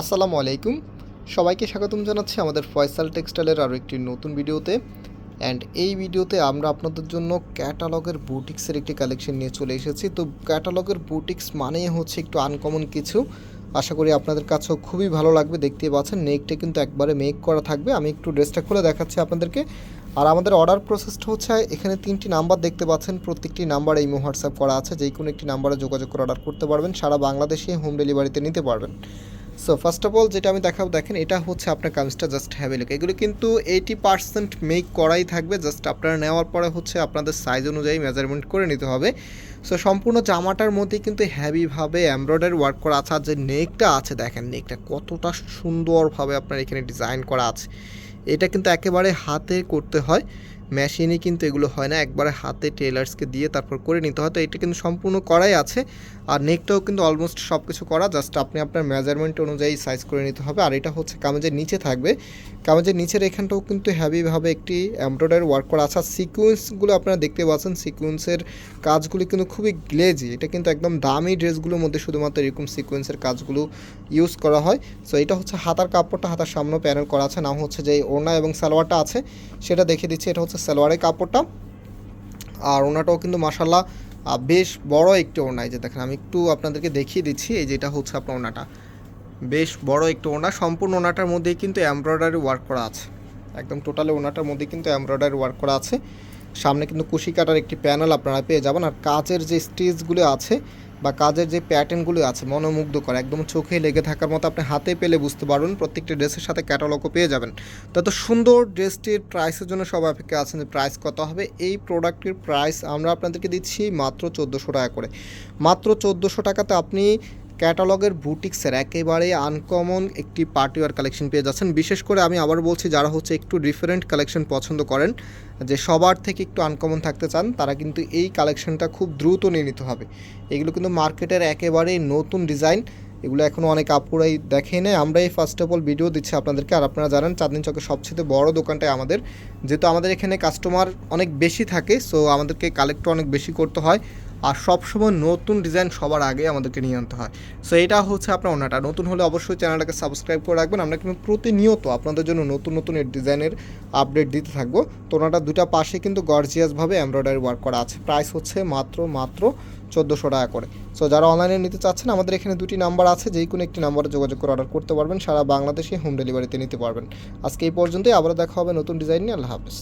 আসসালামু আলাইকুম। সবাইকে স্বাগতম জানাচ্ছি আমাদের ফয়সাল টেক্সটাইলের আরও একটি নতুন ভিডিওতে। অ্যান্ড এই ভিডিওতে আমরা আপনাদের জন্য ক্যাটালগের বুটিক্সের একটি কালেকশন নিয়ে চলে এসেছি। তো ক্যাটালগের বুটিক্স মানেই হচ্ছে একটু আনকমন কিছু। আশা করি আপনাদের কাছেও খুবই ভালো লাগবে দেখতে পাচ্ছেন। নেকটা কিন্তু একবারে মেক করা থাকবে। আমি একটু ড্রেসটা খুলে দেখাচ্ছি আপনাদেরকে। আর আমাদের অর্ডার প্রসেসটা হচ্ছে, এখানে তিনটি নাম্বার দেখতে পাচ্ছেন। প্রত্যেকটি নাম্বার এই হোয়াটসঅ্যাপ করা আছে। যেই কোনো একটি নাম্বারে যোগাযোগ করে অর্ডার করতে পারবেন। সারা বাংলাদেশে হোম ডেলিভারিতে নিতে পারবেন। সো ফার্স্ট অফ অল যেটা আমি দেখাবো, দেখেন, এটা হচ্ছে আপনার কামিজটা জাস্ট হ্যাভ লুক এগুলো কিন্তু এইটি পার্সেন্ট মেক করাই থাকবে জাস্ট আপনারা নেওয়ার পরে হচ্ছে আপনাদের সাইজ অনুযায়ী মেজারমেন্ট করে নিতে হবে। সো সম্পূর্ণ জামাটার মধ্যে কিন্তু হ্যাভিভাবে এমব্রয়ডারি ওয়ার্ক করা আছে। আর যে নেকটা আছে, দেখেন, নেকটা কতটা সুন্দরভাবে আপনার এখানে ডিজাইন করা আছে। এটা কিন্তু একেবারে হাতে করতে হয়। মেশিনে কিন্তু এগুলো হয় না। একবারে হাতে টেলার্সকে দিয়ে তারপর করে নিতে হয়। তো এটা কিন্তু সম্পূর্ণ করাই আছে। আর নেকটাও কিন্তু অলমোস্ট সব কিছু করা। জাস্ট আপনি আপনার মেজারমেন্ট অনুযায়ী সাইজ করে নিতে হবে। আর এটা হচ্ছে কামেজের নিচে থাকবে। কামেজের নিচের এখানটাও কিন্তু হ্যাভিভাবে একটি এমব্রয়ডারি ওয়ার্ক করা আছে। আর সিকুয়েন্সগুলো আপনারা দেখতে পাচ্ছেন। সিকুয়েন্সের কাজগুলি কিন্তু খুবই গ্লেজি এটা কিন্তু একদম দামি ড্রেসগুলোর মধ্যে শুধুমাত্র এরকম সিকুয়েন্সের কাজগুলো ইউজ করা হয়। সো এটা হচ্ছে হাতার কাপড়টা হাতার সামনে প্যানেল করা আছে। নাম হচ্ছে যে ওড়না এবং সালোয়ারটা আছে। সেটা দেখে দিচ্ছি। এটা হচ্ছে সালোয়ারের কাপড়টা। আর ওনাটাও কিন্তু মাসাল্লাহ বেশ বড় একটি ওড়না। এই যে দেখেন, আমি একটু আপনাদেরকে দেখিয়ে দিচ্ছি, এই যেটা হচ্ছে আপনার ওনাটা বেশ বড় একটি ওনা সম্পূর্ণ ওনাটার মধ্যেই কিন্তু এমব্রয়ডারি ওয়ার্ক করা আছে। একদম টোটালি ওনাটার মধ্যে কিন্তু এমব্রয়ডারি ওয়ার্ক করা আছে। সামনে কিন্তু কুশি কাটার একটি প্যানেল আপনারা পেয়ে যাবেন। আর কাচের যে স্টিচগুলো আছে বা কাজের যে প্যাটার্নগুলো আছে মনোমুগ্ধ করে একদম চোখে লেগে থাকার মতো আপনি হাতে পেলে বুঝতে পারুন, প্রত্যেকটা ড্রেসের সাথে ক্যাটালগও পেয়ে যাবেন। তো এত সুন্দর ড্রেসটির প্রাইসের জন্য সবাই অপেক্ষা আছেন যে প্রাইস কত হবে, এই প্রোডাক্টটির প্রাইস আমরা আপনাদেরকে দিচ্ছি মাত্র চোদ্দোশো টাকা করে। মাত্র চোদ্দোশো টাকাতে আপনি ক্যাটালগের বুটিক্সের একেবারে আনকমন একটি পার্টিওয়ার কালেকশন পেয়ে যাচ্ছেন। বিশেষ করে আমি আবার বলছি, যারা হচ্ছে একটু ডিফারেন্ট কালেকশন পছন্দ করেন, যে সবার থেকে একটু আনকমন থাকতে চান, তারা কিন্তু এই কালেকশনটা খুব দ্রুত নিয়ে নিতে হবে। এগুলো কিন্তু মার্কেটের একেবারেই নতুন ডিজাইন এগুলো এখনও অনেক আপুরাই দেখে নেই আমরাই ফার্স্ট অফ অল ভিডিও দিচ্ছি আপনাদেরকে। আর আপনারা জানেন চাঁদনি চকের সবচেয়ে বড় দোকানটাই আমাদের। যেহেতু আমাদের এখানে কাস্টমার অনেক বেশি থাকে সো আমাদেরকে কালেক্ট অনেক বেশি করতে হয়। আর সবসময় নতুন ডিজাইন সবার আগে আমাদেরকে নিয়ে আনতে হয়। সো এটা হচ্ছে আপনার ওনাটা। নতুন হলে অবশ্যই চ্যানেলটাকে সাবস্ক্রাইব করে রাখবেন। আমরা কিন্তু প্রতিনিয়ত আপনাদের জন্য নতুন নতুন ডিজাইনের আপডেট দিতে থাকব। তো ওনাটা দুটা পাশে কিন্তু গর্জিয়াসভাবে এমব্রয়ডারি ওয়ার্ক করা আছে। প্রাইস হচ্ছে মাত্র মাত্র চোদ্দোশো টাকা করে। সো যারা অনলাইনে নিতে চাচ্ছেন, আমাদের এখানে দুটি নাম্বার আছে যেই কোনো একটি নাম্বারে যোগাযোগ করে অর্ডার করতে পারবেন। সারা বাংলাদেশে হোম ডেলিভারিতে নিতে পারবেন। আজকে এই পর্যন্তই, আবারও দেখা হবে নতুন ডিজাইন নিয়ে। আল্লাহ হাফেজ।